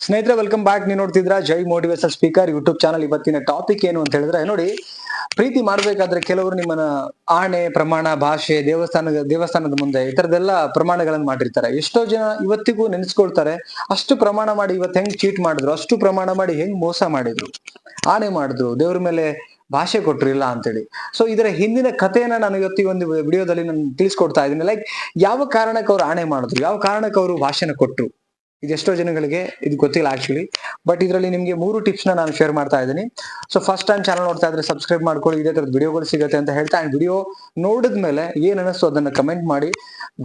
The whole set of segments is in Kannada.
ಸ್ನೇಹಿತರೆ ವೆಲ್ಕಮ್ ಬ್ಯಾಕ್ ನೀವು ನೋಡ್ತಿದ್ರ Jai motivation speaker YouTube channel ಇವತ್ತಿನ ಟಾಪಿಕ್ ಏನು ಅಂತ ಹೇಳಿದ್ರೆ, ನೋಡಿ, ಪ್ರೀತಿ ಮಾಡ್ಬೇಕಾದ್ರೆ ಕೆಲವರು ನಿಮ್ಮನ್ನ ಆಣೆ, ಪ್ರಮಾಣ, ಭಾಷೆ, ದೇವಸ್ಥಾನದ ದೇವಸ್ಥಾನದ ಮುಂದೆ ಈ ತರದೆಲ್ಲ ಪ್ರಮಾಣಗಳನ್ನು ಮಾಡಿರ್ತಾರೆ. ಎಷ್ಟೋ ಜನ ಇವತ್ತಿಗೂ ನೆನೆಸ್ಕೊಳ್ತಾರೆ, ಅಷ್ಟು ಪ್ರಮಾಣ ಮಾಡಿ ಇವತ್ತು ಹೆಂಗ್ ಚೀಟ್ ಮಾಡಿದ್ರು, ಅಷ್ಟು ಪ್ರಮಾಣ ಮಾಡಿ ಹೆಂಗ್ ಮೋಸ ಮಾಡಿದ್ರು, ಆಣೆ ಮಾಡಿದ್ರು, ದೇವ್ರ ಮೇಲೆ ಭಾಷೆ ಕೊಟ್ರು ಇಲ್ಲ ಅಂತೇಳಿ. ಸೊ ಇದರ ಹಿಂದಿನ ಕಥೆಯನ್ನ ನಾನು ಇವತ್ತು ಒಂದು ವಿಡಿಯೋದಲ್ಲಿ ನಾನು ತಿಳಿಸ್ಕೊಡ್ತಾ ಇದ್ದೀನಿ. ಲೈಕ್ ಯಾವ ಕಾರಣಕ್ಕೆ ಅವ್ರು ಆಣೆ ಮಾಡಿದ್ರು, ಯಾವ ಕಾರಣಕ್ಕೆ ಅವರು ಭಾಷೆನ ಕೊಟ್ರು? ಇದೆಷ್ಟೋ ಜನಗಳಿಗೆ ಇದು ಗೊತ್ತಿಲ್ಲ ಆಕ್ಚುಲಿ ಬಟ್ ಇದರಲ್ಲಿ ನಿಮಗೆ ಮೂರು ಟಿಪ್ಸ್ ನಾನು ಶೇರ್ ಮಾಡ್ತಾ ಇದ್ದೀನಿ. ಸೊ ಫಸ್ಟ್ ಟೈಮ್ ಚಾನಲ್ ನೋಡ್ತಾ ಇದ್ರೆ ಸಬ್ಸ್ಕ್ರೈಬ್ ಮಾಡ್ಕೊಳ್ಳಿ, ಇದೇ ತರದ ವಿಡಿಯೋಗಳು ಸಿಗುತ್ತೆ ಅಂತ ಹೇಳ್ತಾ ಅಂಡ್ ವಿಡಿಯೋ ನೋಡಿದ್ಮೇಲೆ ಏನ್ ಅನಿಸ್ತು ಅದನ್ನ ಕಮೆಂಟ್ ಮಾಡಿ.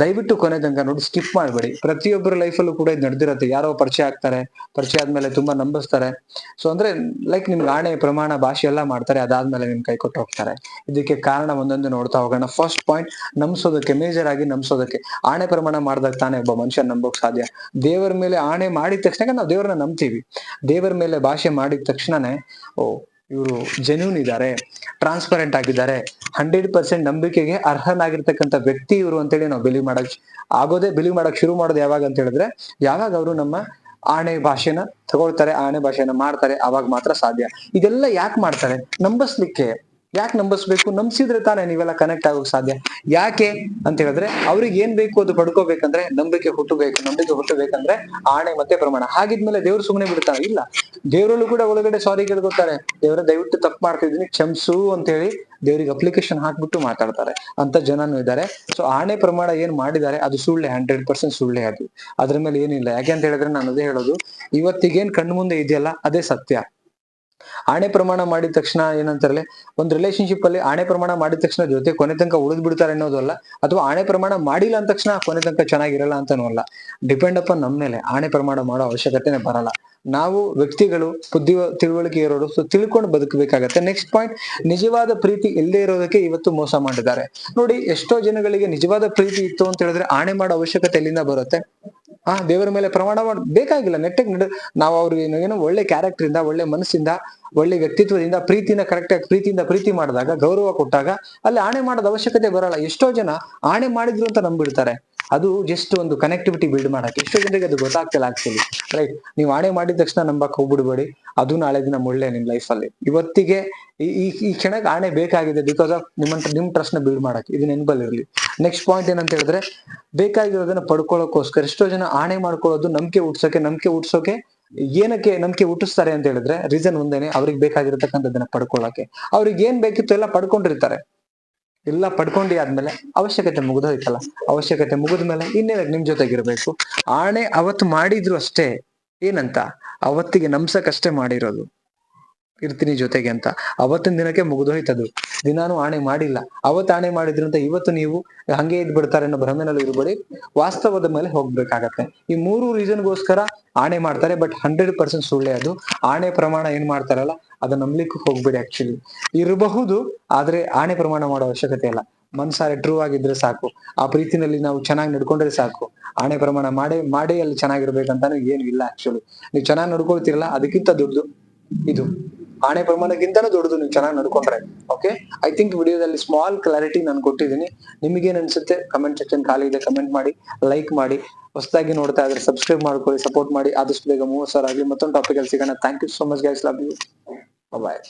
ದಯವಿಟ್ಟು ಕೊನೆ ತನಕ ನೋಡಿ ಸ್ಕಿಪ್ ಮಾಡಬೇಡಿ. ಪ್ರತಿಯೊಬ್ಬರ ಲೈಫಲ್ಲೂ ಕೂಡ ಇದು ನಡೆದಿರುತ್ತೆ. ಯಾರೋ ಪರಿಚಯ ಆಗ್ತಾರೆ, ಪರಿಚಯ ಆದ್ಮೇಲೆ ತುಂಬಾ ನಂಬಿಸ್ತಾರೆ. ಸೊ ಅಂದ್ರೆ ಲೈಕ್ ನಿಮ್ಗೆ ಆಣೆ, ಪ್ರಮಾಣ, ಭಾಷೆ ಎಲ್ಲ ಮಾಡ್ತಾರೆ, ಅದಾದ್ಮೇಲೆ ನಿಮ್ ಕೈ ಕೊಟ್ಟು ಹೋಗ್ತಾರೆ. ಇದಕ್ಕೆ ಕಾರಣ ಒಂದೊಂದು ನೋಡ್ತಾ ಹೋಗೋಣ. ಫಸ್ಟ್ ಪಾಯಿಂಟ್ ನಂಬಿಸೋದಕ್ಕೆ ಮೇಜರ್ ಆಗಿ ನಂಬಿಸೋದಕ್ಕೆ. ಆಣೆ, ಪ್ರಮಾಣ ಮಾಡಿದಾಗ ತಾನೇ ಒಬ್ಬ ಮನುಷ್ಯ ನಂಬೋಕ್ ಸಾಧ್ಯ. ದೇವರ ಮೇಲೆ ಆಣೆ ಮಾಡಿದ ತಕ್ಷಣ ನಾವು ದೇವರನ್ನ ನಂಬ್ತೀವಿ. ದೇವರ ಮೇಲೆ ಭಾಷೆ ಮಾಡಿದ ತಕ್ಷಣನೇ, ಓ, ಇವರು ಜೆನ್ಯೂನ್ ಇದ್ದಾರೆ ಟ್ರಾನ್ಸ್ಪರೆಂಟ್ ಆಗಿದ್ದಾರೆ ಹಂಡ್ರೆಡ್ ಪರ್ಸೆಂಟ್ ನಂಬಿಕೆಗೆ ಅರ್ಹನಾಗಿರ್ತಕ್ಕಂಥ ವ್ಯಕ್ತಿ ಇವರು ಅಂತೇಳಿ ನಾವು ಬಿಲೀವ್ ಮಾಡಕ್ ಆಗೋದೇ ಬಿಲೀವ್ ಮಾಡಕ್ ಶುರು ಮಾಡೋದು ಯಾವಾಗ ಅಂತ ಹೇಳಿದ್ರೆ, ಯಾವಾಗ ಅವರು ನಮ್ಮ ಆಣೆ ಭಾಷೆನ ತಗೊಳ್ತಾರೆ, ಆಣೆ ಭಾಷೆನ ಮಾಡ್ತಾರೆ, ಅವಾಗ ಮಾತ್ರ ಸಾಧ್ಯ. ಇದೆಲ್ಲ ಯಾಕೆ ಮಾಡ್ತಾರೆ? ನಂಬಿಸ್ಲಿಕ್ಕೆ. ಯಾಕೆ ನಂಬಿಸ್ಬೇಕು? ನಂಬಿಸಿದ್ರೆ ತಾನೇ ನೀವೆಲ್ಲ ಕನೆಕ್ಟ್ ಆಗೋಕ್ ಸಾಧ್ಯ. ಯಾಕೆ ಅಂತ ಹೇಳಿದ್ರೆ, ಅವ್ರಿಗೆ ಏನ್ ಬೇಕು ಅದು ಪಡ್ಕೋಬೇಕಂದ್ರೆ ನಂಬಿಕೆ ಹುಟ್ಟಬೇಕು. ನಂಬಿಕೆ ಹುಟ್ಟಬೇಕಂದ್ರೆ ಆಣೆ ಮತ್ತೆ ಪ್ರಮಾಣ. ಹಾಗಿದ್ಮೇಲೆ ದೇವ್ರು ಸುಮ್ಮನೆ ಬಿಡ್ತಾರೆ ಇಲ್ಲ, ದೇವರಲ್ಲೂ ಕೂಡ ಒಳಗಡೆ ಸಾರಿ ಕೇಳ್ಕೊತಾರೆ ದೇವರ, ದಯವಿಟ್ಟು ತಪ್ಪು ಮಾಡ್ತಿದ್ದೀನಿ, ಕ್ಷಮಿಸು ಅಂತ ಹೇಳಿ ದೇವ್ರಿಗೆ ಅಪ್ಲಿಕೇಶನ್ ಹಾಕ್ಬಿಟ್ಟು ಮಾತಾಡ್ತಾರೆ. ಅಂತ ಜನನು ಇದ್ದಾರೆ. ಸೊ ಆಣೆ ಪ್ರಮಾಣ ಏನ್ ಮಾಡಿದ್ದಾರೆ, ಅದು ಸುಳ್ಳೆ ಹಂಡ್ರೆಡ್ ಪರ್ಸೆಂಟ್ ಸುಳ್ಳೆ ಅದು. ಅದ್ರ ಮೇಲೆ ಏನಿಲ್ಲ. ಯಾಕೆ ಅಂತ ಹೇಳಿದ್ರೆ ನಾನು ಅದೇ ಹೇಳೋದು, ಇವತ್ತಿಗೇನ್ ಕಣ್ಮುಂದೆ ಇದೆಯಲ್ಲ, ಅದೇ ಸತ್ಯ. ಆಣೆ ಪ್ರಮಾಣ ಮಾಡಿದ ತಕ್ಷಣ ಏನಂತಾರಲ್ಲ ಒಂದು ರಿಲೇಶನ್ಶಿಪ್ ಅಲ್ಲಿ ಆಣೆ ಪ್ರಮಾಣ ಮಾಡಿದ ತಕ್ಷಣ ಜೊತೆ ಕೊನೆ ತನಕ ಉಳಿದ್ ಬಿಡ್ತಾರೆ ಅನ್ನೋದಲ್ಲ ಅಥವಾ ಆಣೆ ಪ್ರಮಾಣ ಮಾಡಿಲ್ಲ ಅಂದ ತಕ್ಷಣ ಕೊನೆ ತನಕ ಚೆನ್ನಾಗಿರಲ್ಲ ಅಂತಾನೂ ಅಲ್ಲ. ಡಿಪೆಂಡ್ ಅಪ್ ನಮ್ಮ ಮೇಲೆ ಆಣೆ ಪ್ರಮಾಣ ಮಾಡೋ ಅವಶ್ಯಕತೆನೆ ಬರಲ್ಲ. ನಾವು ವ್ಯಕ್ತಿಗಳು ಬುದ್ಧಿ ತಿಳುವಳಿಕೆ ಇರೋರು ಸೊ ತಿಳ್ಕೊಂಡು ಬದುಕಬೇಕಾಗತ್ತೆ. ನೆಕ್ಸ್ಟ್ ಪಾಯಿಂಟ್ ನಿಜವಾದ ಪ್ರೀತಿ ಇಲ್ಲದೆ ಇರೋದಕ್ಕೆ ಇವತ್ತು ಮೋಸ ಮಾಡಿದ್ದಾರೆ. ನೋಡಿ, ಎಷ್ಟೋ ಜನಗಳಿಗೆ ನಿಜವಾದ ಪ್ರೀತಿ ಇತ್ತು ಅಂತ ಹೇಳಿದ್ರೆ ಆಣೆ ಮಾಡೋ ಅವಶ್ಯಕತೆ ಎಲ್ಲಿಂದ ಬರುತ್ತೆ. ಆ ದೇವರ ಮೇಲೆ ಪ್ರಮಾಣ ಮಾಡ, ಬೇಕಾಗಿಲ್ಲ. ನೆಟ್ಟಗೆ ನಡ, ನಾವು ಅವ್ರಿಗೆ ಏನೋ ಒಳ್ಳೆ ಕ್ಯಾರೆಕ್ಟರ್ ಇಂದ, ಒಳ್ಳೆ ಮನಸ್ಸಿಂದ, ಒಳ್ಳೆ ವ್ಯಕ್ತಿತ್ವದಿಂದ, ಪ್ರೀತಿನ ಕರೆಕ್ಟ್ ಆಗಿ ಪ್ರೀತಿಯಿಂದ ಪ್ರೀತಿ ಮಾಡಿದಾಗ, ಗೌರವ ಕೊಟ್ಟಾಗ, ಅಲ್ಲಿ ಆಣೆ ಮಾಡೋದ ಅವಶ್ಯಕತೆ ಬರಲ್ಲ. ಎಷ್ಟೋ ಜನ ಆಣೆ ಮಾಡಿದ್ರು ಅಂತ ನಂಬಿಡ್ತಾರೆ ಅದು ಜಸ್ಟ್ ಒಂದು ಕನೆಕ್ಟಿವಿಟಿ ಬಿಲ್ಡ್ ಮಾಡಕ್ಕೆ ಎಷ್ಟೋ ಜನರಿಗೆ ಅದು ಗೊತ್ತಾಗ್ತಿಲ್ಲ ಆಕ್ಚುಲಿ ರೈಟ್ ನೀವು ಆಣೆ ಮಾಡಿದ ತಕ್ಷಣ ನಂಬಕ್ ಹೋಗ್ಬಿಡ್ಬೇಡಿ. ಅದು ನಾಳೆ ದಿನ ಒಳ್ಳೆ ನಿಮ್ ಅಲ್ಲಿ. ಇವತ್ತಿಗೆ ಈ, ಈ- ಕ್ಷಣಕ್ಕೆ ಆಣೆ ಬೇಕಾಗಿದೆ ಬಿಕಾಸ್ ಆಫ್ ನಿಮ್ಮ ನಿಮ್ ಟ್ರಸ್ಟ್ನ ಬಿಲ್ಡ್ ಮಾಡಕ್ಕೆ. ಇದು ಇರಲಿ ನೆಕ್ಸ್ಟ್ ಪಾಯಿಂಟ್ ಏನಂತ ಹೇಳಿದ್ರೆ, ಬೇಕಾಗಿರೋದನ್ನ ಪಡ್ಕೊಳ್ಳೋಕೋಸ್ಕರ ಎಷ್ಟೋ ಜನ ಆಣೆ ಮಾಡ್ಕೊಳ್ಳೋದು ನಂಬಿಕೆ ಹುಟ್ಸೋಕೆ ನಂಬಿಕೆ ಹುಟ್ಸೋಕೆ ಏನಕ್ಕೆ ನಂಬಿಕೆ ಹುಟ್ಟಿಸ್ತಾರೆ ಅಂತ ಹೇಳಿದ್ರೆ ರೀಸನ್ ಒಂದೇನೆ, ಅವ್ರಿಗೆ ಬೇಕಾಗಿರತಕ್ಕಂಥದ್ದನ್ನ ಪಡ್ಕೊಳ್ಳೋಕೆ. ಅವ್ರಿಗೆ ಏನ್ ಬೇಕಿತ್ತು ಎಲ್ಲ ಪಡ್ಕೊಂಡಿರ್ತಾರೆ. ಎಲ್ಲ ಪಡ್ಕೊಂಡಿ ಆದ್ಮೇಲೆ ಅವಶ್ಯಕತೆ ಮುಗಿದೋಯ್ತಲ್ಲ. ಅವಶ್ಯಕತೆ ಮುಗಿದ್ಮೇಲೆ ಇನ್ನೇನಕ್ಕೆ ನಿಮ್ ಜೊತೆಗಿರ್ಬೇಕು. ಆಣೆ ಅವತ್ತು ಮಾಡಿದ್ರು ಅಷ್ಟೇ. ಏನಂತ? ಅವತ್ತಿಗೆ ನಮ್ಸಕ್ಕಷ್ಟೇ ಮಾಡಿರೋದು. ಇರ್ತೀನಿ ಜೊತೆಗೆ ಅಂತ. ಅವತ್ತಿನ ದಿನಕ್ಕೆ ಮುಗಿದೋಯ್ತದು. ದಿನಾನು ಆಣೆ ಮಾಡಿಲ್ಲ. ಅವತ್ತು ಆಣೆ ಮಾಡಿದ್ರಂತ ಇವತ್ತು ನೀವು ಹಂಗೆ ಇದ್ ಬಿಡ್ತಾರೆ ಅನ್ನೋ ಭ್ರಮೆನಲ್ಲಿ ಇರ್ಬೇಡಿ. ವಾಸ್ತವದ ಮೇಲೆ ಹೋಗ್ಬೇಕಾಗತ್ತೆ. ಈ ಮೂರು ರೀಸನ್ಗೋಸ್ಕರ ಆಣೆ ಮಾಡ್ತಾರೆ, ಬಟ್ ಹಂಡ್ರೆಡ್ ಪರ್ಸೆಂಟ್ ಸುಳ್ಳೆ ಅದು. ಆಣೆ ಪ್ರಮಾಣ ಏನ್ ಮಾಡ್ತಾರಲ್ಲ, ಅದು ನಂಬಲಿಕ್ಕೂ ಹೋಗ್ಬೇಡಿ ಆಕ್ಚುಲಿ. ಇರಬಹುದು, ಆದ್ರೆ ಆಣೆ ಪ್ರಮಾಣ ಮಾಡೋ ಅವಶ್ಯಕತೆ ಇಲ್ಲ. ಮನ್ಸಾರೆ ಟ್ರೂ ಆಗಿದ್ರೆ ಸಾಕು. ಆ ಪ್ರೀತಿನಲ್ಲಿ ನಾವು ಚೆನ್ನಾಗಿ ನಡ್ಕೊಂಡ್ರೆ ಸಾಕು. ಆಣೆ ಪ್ರಮಾಣ ಮಾಡೇ, ಮಾಡಿ ಅಲ್ಲಿ ಚೆನ್ನಾಗಿರ್ಬೇಕಂತಾನು ಏನು ಇಲ್ಲ ಆಕ್ಚುಲಿ. ನೀವು ಚೆನ್ನಾಗಿ ನಡ್ಕೊಳ್ತಿರಲ್ಲ, ಅದಕ್ಕಿಂತ ದೊಡ್ಡದು ಇದು. ಆಣೆ ಪ್ರಮಾಣಕ್ಕಿಂತನೂ ದೊಡ್ಡದು ನೀವು ಚೆನ್ನಾಗಿ ನಡ್ಕೊಂಡ್ರೆ ಓಕೆ ಐ ಥಿಂಕ್ ವಿಡಿಯೋದಲ್ಲಿ ಸ್ಮಾಲ್ ಕ್ಲಾರಿಟಿ ನಾನು ಕೊಟ್ಟಿದ್ದೀನಿ. ನಿಮಗೇನ್ ಅನ್ಸುತ್ತೆ? ಕಮೆಂಟ್ ಸೆಕ್ಷನ್ ಖಾಲಿ ಇದೆ ಕಮೆಂಟ್ ಮಾಡಿ ಲೈಕ್ ಮಾಡಿ, ಹೊಸದಾಗಿ ನೋಡ್ತಾ ಇದ್ರೆ ಸಬ್ಸ್ಕ್ರೈಬ್ ಮಾಡ್ಕೊಳ್ಳಿ ಸಪೋರ್ಟ್ ಮಾಡಿ. ಆದಷ್ಟು ಬೇಗ ಮೂವತ್ತು ಸಾವಿರ ಆಗಲಿ. ಮತ್ತೊಂದು ಟಾಪಿಕ್ ಅಲ್ಲಿ ಸಿಗೋಣ. Thank you so much guys love you bye